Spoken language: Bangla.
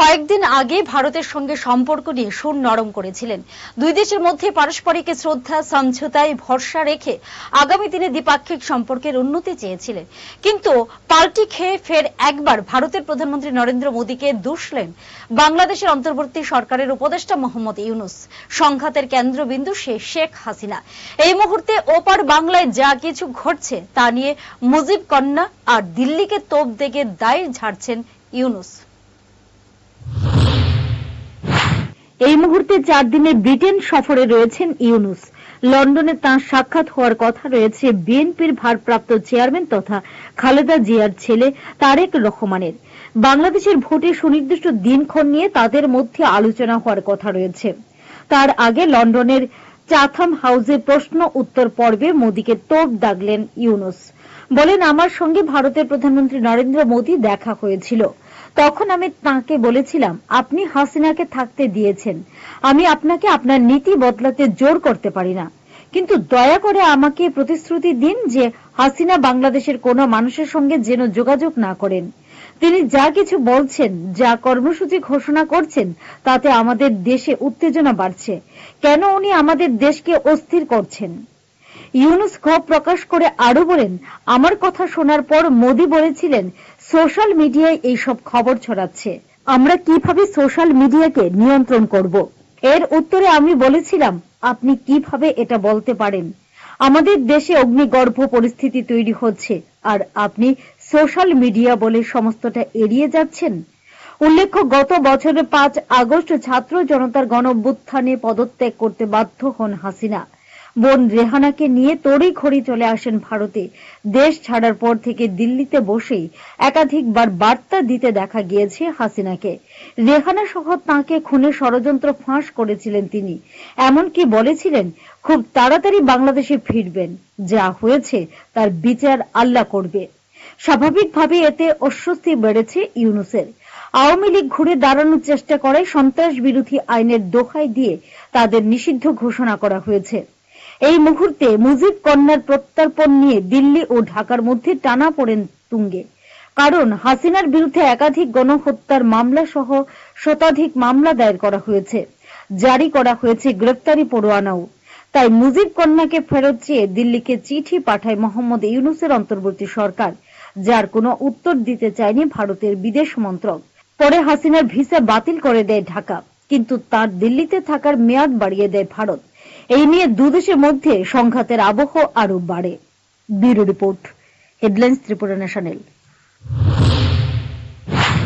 কয়েকদিন আগে ভারতের সঙ্গে সম্পর্ক নিয়ে সুর নরম করেছিলেন। দুই দেশের মধ্যে পারস্পরিক শ্রদ্ধা, সমঝোতায় ভরসা রেখে আগামী দিনে দ্বিপাক্ষিক সম্পর্কের উন্নতি চেয়েছিলেন। কিন্তু পাল্টি খেয়ে ফের একবার ভারতের প্রধানমন্ত্রী নরেন্দ্র মোদীকে দুষলেন বাংলাদেশের অন্তর্বর্তী সরকারের উপদেষ্টা মোহাম্মদ ইউনুস। সংঘাতের কেন্দ্রবিন্দু সে শেখ হাসিনা। এই মুহূর্তে ওপার বাংলায় যা কিছু ঘটছে তা নিয়ে মুজিব কন্যা আর দিল্লিকে তোপ দেখে দায় ঝাড়ছেন ইউনুস। এই মুহূর্তে চার দিনের ব্রিটেন সফরে রয়েছেন ইউনুস। লন্ডনে তাঁর সাক্ষাৎ হওয়ার কথা রয়েছে বিএনপির ভারপ্রাপ্ত চেয়ারম্যান তথা খালেদা জিয়ার ছেলে তারেক রহমানের। বাংলাদেশের ভোটে সুনির্দিষ্ট দিনক্ষণ নিয়ে তাদের মধ্যে আলোচনা হওয়ার কথা রয়েছে। তার আগে লন্ডনের চাথাম হাউসে প্রশ্ন উত্তর পর্বে মোদীকে তোপ দাগলেন ইউনুস। বলেন, আমার সঙ্গে ভারতের প্রধানমন্ত্রী নরেন্দ্র মোদী দেখা হয়েছিল। তখন আমি তাকে বলেছিলাম, আপনি হাসিনাকে থাকতে দিয়েছেন। আমি আপনাকে আপনার নীতি বদলাতে জোর করতে পারি না। কিন্তু দয়া করে আমাকে প্রতিশ্রুতি দিন যে হাসিনা বাংলাদেশের কোনো মানুষের সঙ্গে যেন যোগাযোগ না করেন। তিনি যা কিছু বলছেন, যা কর্মসূচি ঘোষণা করছেন, তাতে আমাদের দেশে উত্তেজনা বাড়ছে। কেন উনি আমাদের দেশকে অস্থির করছেন? ইউনুস ক্ষোভ প্রকাশ করে আরও বলেন, আমার কথা শোনার পর মোদি বলেছিলেন সোশ্যাল মিডিয়ায় এইসব খবর ছড়াচ্ছে। আমরা কীভাবে সোশ্যাল মিডিয়াকে নিয়ন্ত্রণ করব? এর উত্তরে আমি বলেছিলাম, আপনি কীভাবে এটা বলতে পারেন? আমাদের দেশে অগ্নিগর্ভ পরিস্থিতি তৈরি হচ্ছে, আর আপনি সোশ্যাল মিডিয়া বলে সমস্তটা এড়িয়ে যাচ্ছেন? উল্লেখ্য, গত বছরের পাঁচ আগস্ট ছাত্র জনতার গণঅভ্যুত্থানে পদত্যাগ করতে বাধ্য হন হাসিনা। বোন রেহানাকে নিয়ে তড়ি খড়ি চলে আসেন ভারতে। দেশ ছাড়ার পর থেকে দিল্লিতে বসেই একাধিকবার বার্তা দিতে দেখা গিয়েছে হাসিনাকে। রেহানা সহ তাঁকে খুনে ষড়যন্ত্র ফাঁস করেছিলেন তিনি। এমনকি বলেছিলেন, খুব তাড়াতাড়ি বাংলাদেশে ফিরবেন। যা হয়েছে তার বিচার আল্লাহ করবে। স্বাভাবিকভাবে এতে অস্বস্তি বেড়েছে ইউনুসের। আওয়ামী লীগ ঘুরে দাঁড়ানোর চেষ্টা করে সন্ত্রাস বিরোধী আইনের দোহাই দিয়ে তাদের নিষিদ্ধ ঘোষণা করা হয়েছে। এই মুহূর্তে মুজিব কন্যার প্রত্যর্পণ নিয়ে দিল্লি ও ঢাকার মধ্যে টানা পড়েন তুঙ্গে। কারণ হাসিনার বিরুদ্ধে একাধিক গণহত্যার মামলা সহ শতাধিক মামলা দায়ের করা হয়েছে। জারি করা হয়েছে গ্রেপ্তারি পরোয়ানাও। তাই মুজিব কন্যাকে ফেরত চেয়ে দিল্লিকে চিঠি পাঠায় মোহাম্মদ ইউনুসের অন্তর্বর্তী সরকার, যার কোনো উত্তর দিতে চায়নি ভারতের বিদেশ মন্ত্রক। পরে হাসিনার ভিসা বাতিল করে দেয় ঢাকা, কিন্তু তার দিল্লিতে থাকার মেয়াদ বাড়িয়ে দেয় ভারত। এই নিয়ে দুদেশের মধ্যে সংঘাতের আবহ আরও বাড়ে। Bureau report headlines Tripura national.